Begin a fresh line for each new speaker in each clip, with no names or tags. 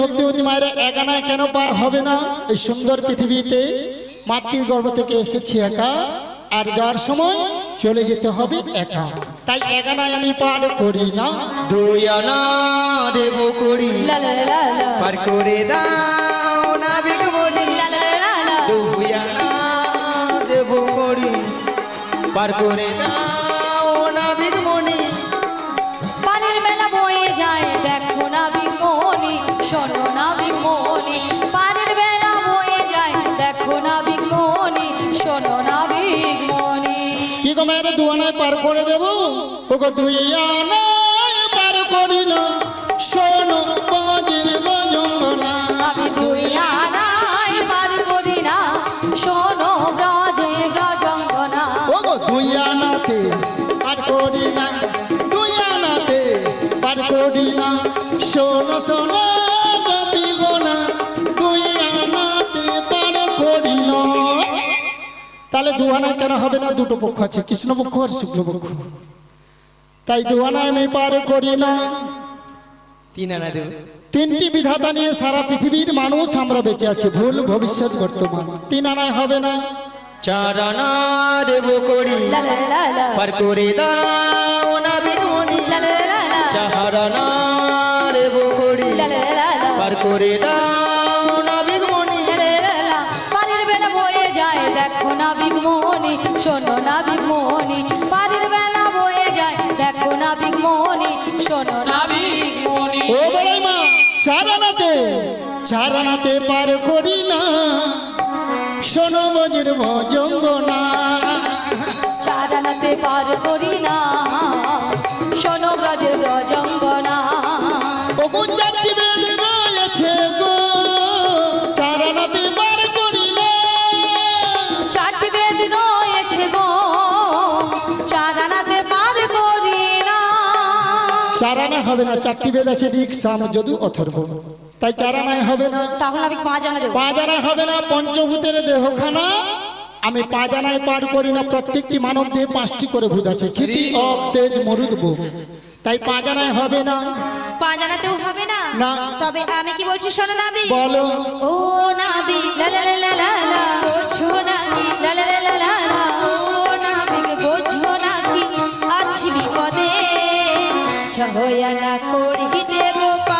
ভক্তিমতী মায়েরা একানায় কেন পার হবে না এই সুন্দর পৃথিবীতে মাতৃর গর্ব থেকে এসেছি একা আর যাওয়ার সময় চলে যেতে হবে একা তাই একানায় আমি পার করি না
পানির মেলা বয়ে যায় দেখো না
বার করে দেবো ওকে তুই আনা পার করি না দুয়ানায় কেন হবে না দুটো পক্ষ আছে কৃষ্ণ পক্ষ আর শুক্ল পক্ষ তাই দুয়ানায় আমি পারে করি না তিনটি বিধাতা নিয়ে সারা পৃথিবীর মানুষ আমরা বেঁচে আছি ভুল ভবিষ্যৎ বর্তমান তিন আনায় হবে না
চারানা দেব করি পার করে দাও না বিরুনি চাহারানা দেব করি পার করে দাও
ছাড়াতে পার করি না শোনো মজুর ভজঙ্গ না
পার করি না শোনো ব্রজের ভজঙ্গ না
চারনাতে পার করি না
চারানা
হবে না চারটি বেদ আছে ঋক সাম যদু অথর্ব তাই চারা নাই হবে না
তাহলে আমি পাজানা
আনা দেব হবে না পঞ্চভূতের দেহখানা আমি পা আনায় পার করি না প্রত্যেকটি মানব দেহে পাঁচটি করে ভূত আছে খিতি অব তেজ মরুদ বুক তাই পা আনায় হবে না
পা জানাতেও হবে না না তবে আমি কি বলছি শোনো নাবি বলো ও নাবি লা লা লা লা লা ও ছো নাবি লা লা লা লা লা ও নাবি বোঝো নাবি আছি বিপদে ছয় আনা করি পা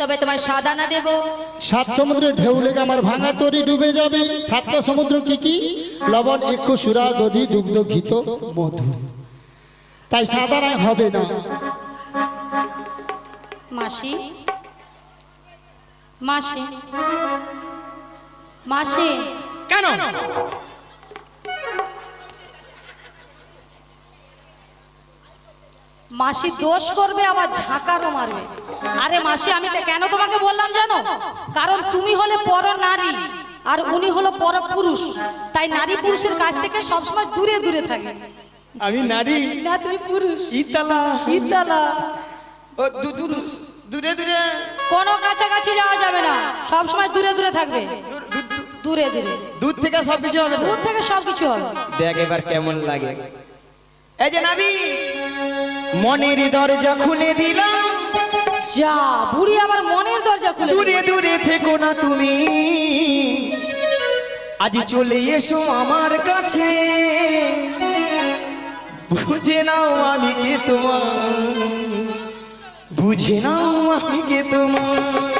তবে তোমায় সাদানা দেব
সাত সমুদ্রের ঢেউ লেগে আমার ভাঙা তরি ডুবে যাবে সাতটা সমুদ্র কি কি লবণ একু সুরা দধি দুগ্ধ ঘিত মধু তাই সাদানা হবে না
মাসি মাসি মাসি কেন মাসি দোষ করবে আবার ঝাঁকারও মারবে আরে মাসি আমি তো কেন তোমাকে বললাম জানো কারণ তুমি হলে পর নারী আর উনি হলো পর পুরুষ তাই নারী পুরুষের কাছ থেকে সবসময় দূরে দূরে থাকে আমি নারী না তুমি পুরুষ ইতালা ইতালা
ও পুরুষ দূরে দূরে
কোনো কাছাকাছি যাওয়া যাবে না সবসময় দূরে দূরে থাকবে দূরে দূরে
দূর থেকে সবকিছু হবে
দূর থেকে সবকিছু হবে
দেখ এবার কেমন লাগে মনের দরজা খুলে দিলাম
যা বুড়ি আবার মনের দরজা খুলে
দূরে দূরে থেকো না তুমি আজ চলে এসো আমার কাছে বুঝে নাও আমি কে তোমার বুঝে নাও আমি কে তোমার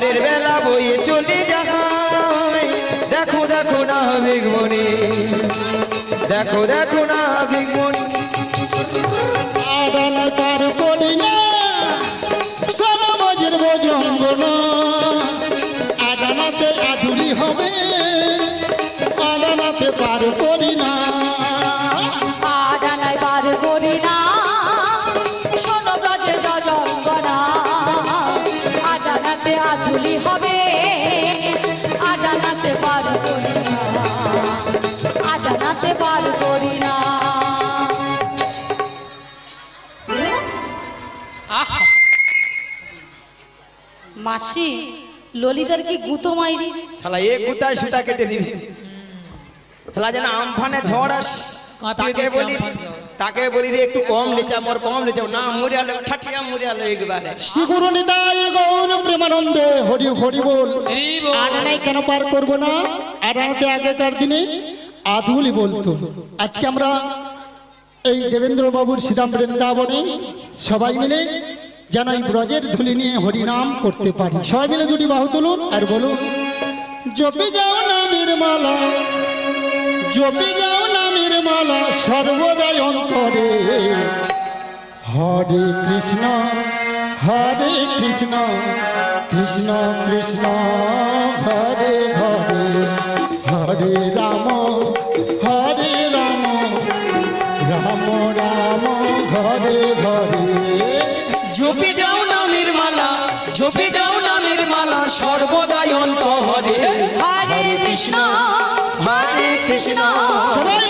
পারের বেলা বইয়ে চলে যায় দেখো দেখো না বিগমণি দেখো দেখো না বিগমণি
আদালতের করিলে হবে
ধুলি হবে আটানাতে পার করি না আটানাতে পার করি না মাসি ললিতার কি গুঁতো মাইরি
শালা এ গুতায় সুতা কেটে দিবি শালা যেন আমফানে ঝড় আস তাকে বলি তাকে বলি রে একটু কম লেচা মোর কম লেচা না মরিয়া লে ঠাটিয়া মরিয়া লে একবার শিগুরু নিদায় গৌর প্রেমানন্দ হরি হরি বল আনায় কেন পার করব না আনাতে আগেকার দিনে আধুলি বলতো আজকে আমরা এই দেবেন্দ্রবাবুর সীতাম বৃন্দাবনে সবাই মিলে যেন এই ব্রজের ধুলি নিয়ে হরিনাম করতে পারি সবাই মিলে দুটি বাহু তুলুন আর বলুন জপে যাও নামের মালা জপে যাও নামের মালা সর্বদাই অন্তরে হরে কৃষ্ণ হরে কৃষ্ণ কৃষ্ণ কৃষ্ণ হরে হরে হরে রাম হরে রাম রাম রাম হরে হরে ঝুপি যাও না মালা ঝুপি যাও না মালা সর্বদাই অন্ত হরে
হরে কৃষ্ণ হরে কৃষ্ণ
সবাই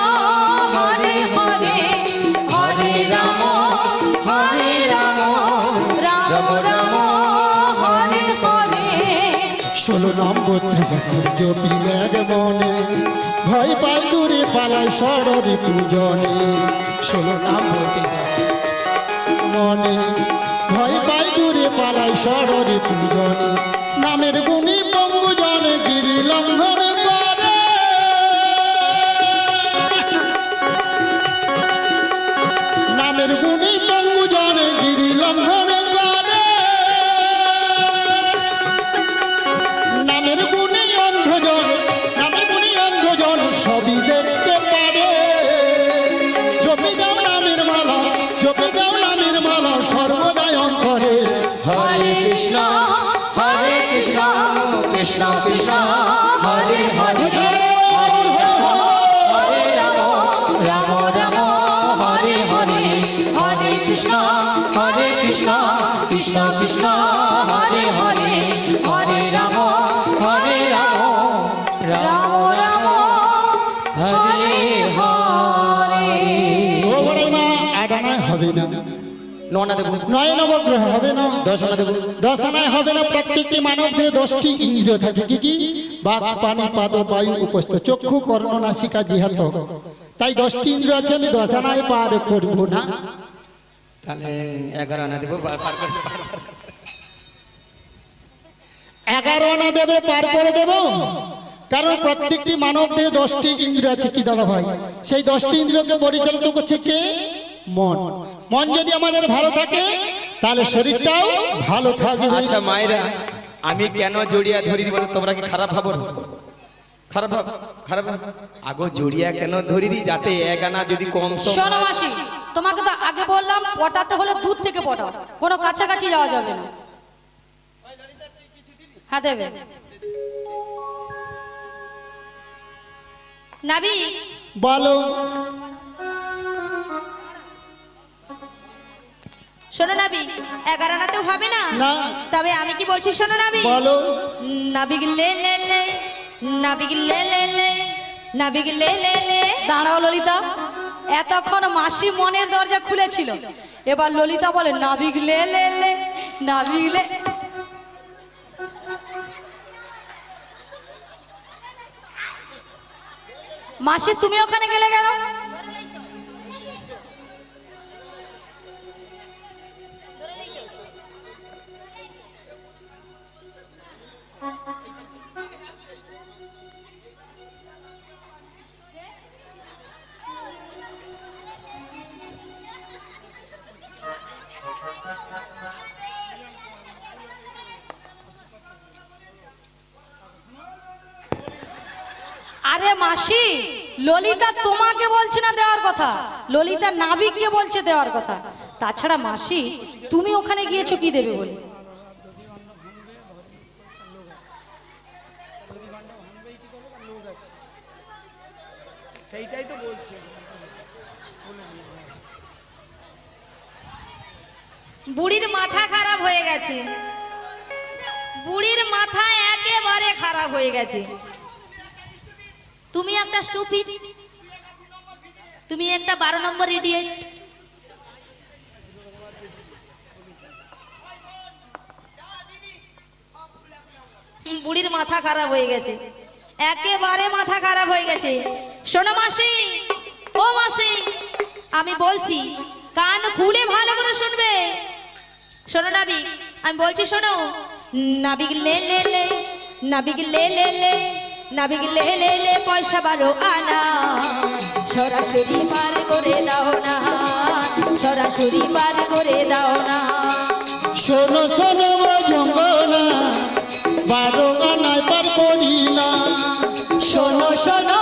মনে ভয় পাই দূরে পালাই সরি পূজনে ষোলো মনে ভয় পাই দূরে পালাই সরি পূজনে নামের গুণী বঙ্গুজনে গিরি লঙ্ঘন দেখতে পারে জপে যাও নামের মালা জপে যাও নামের মালা সর্বদাই অন্তরে
হরে কৃষ্ণ হরে কৃষ্ণ কৃষ্ণ কৃষ্ণ হরে হরে Krishna, Hare Krishna, Krishna Krishna, Hare Hare.
হবে না প্রত্যেকটি উপস্থিত চক্ষু কর্ণ নাসিকা জিহাত তাই দশটি ইন্দ্রিয় আছে আমি দশনায় পার করব না এগারো আনা দেবে পার করে দেব কারণ প্রত্যেকটি মানব দেহ দশটি ইন্দ্র আছে কি দাদা ভাই সেই দশটি ইন্দ্রকে পরিচালিত করছে কে মন মন যদি আমাদের ভালো থাকে তাহলে শরীরটাও ভালো থাকবে
আচ্ছা মায়েরা আমি কেন জড়িয়া ধরি বলে তোমরা কি খারাপ ভাবো খারাপ ভাব খারাপ ভাব আগো জড়িয়া কেন ধরিনি যাতে এক আনা যদি কম সম
শোনো মাসি তোমাকে তো আগে বললাম পটাতে হলে দূর থেকে পটাও কোনো কাছাকাছি যাওয়া যাবে না হ্যাঁ দেবে নাবি বলো শোনো নাবি এগারো না আনাতেও হবে না তবে আমি কি বলছি শোনো নাবি বলো নাবিক লে লে লে নাবিক লে লে লে নাবিক লে লে লে দাঁড়াও ললিতা এতক্ষণ মাসি মনের দরজা খুলেছিল এবার ললিতা বলে নাবিক লে লে লে নাবিক লে মাসি তুমি ওখানে গেলে কেন আরে মাসি ললিতা তোমাকে বলছে না দেওয়ার কথা ললিতা নাবিককে বলছে দেওয়ার কথা তাছাড়া মাসি তুমি ওখানে গিয়েছো কি দেবে বলি সেইটাই তো বলছে বুড়ির মাথা খারাপ হয়ে গেছে বুড়ির মাথা একেবারে খারাপ হয়ে গেছে তুমি একটা স্টুপিট তুমি একটা বারো নম্বর ইডিয়েট বুড়ির মাথা খারাপ হয়ে গেছে একেবারে মাথা খারাপ হয়ে গেছে শোনো মাসি ও মাসি আমি বলছি কান খুলে ভালো করে শুনবে শোনো নাবিক আমি বলছি শোনো নাবিক লে লে লে নাবিক লে লে লে নাবিক লে লে লে পয়সা বারো আনা সরাসরি পার করে দাও না সরাসরি পার করে দাও না
শোনো শোনো জঙ্গনা বারো আনায় পার করি না
শোনো শোনো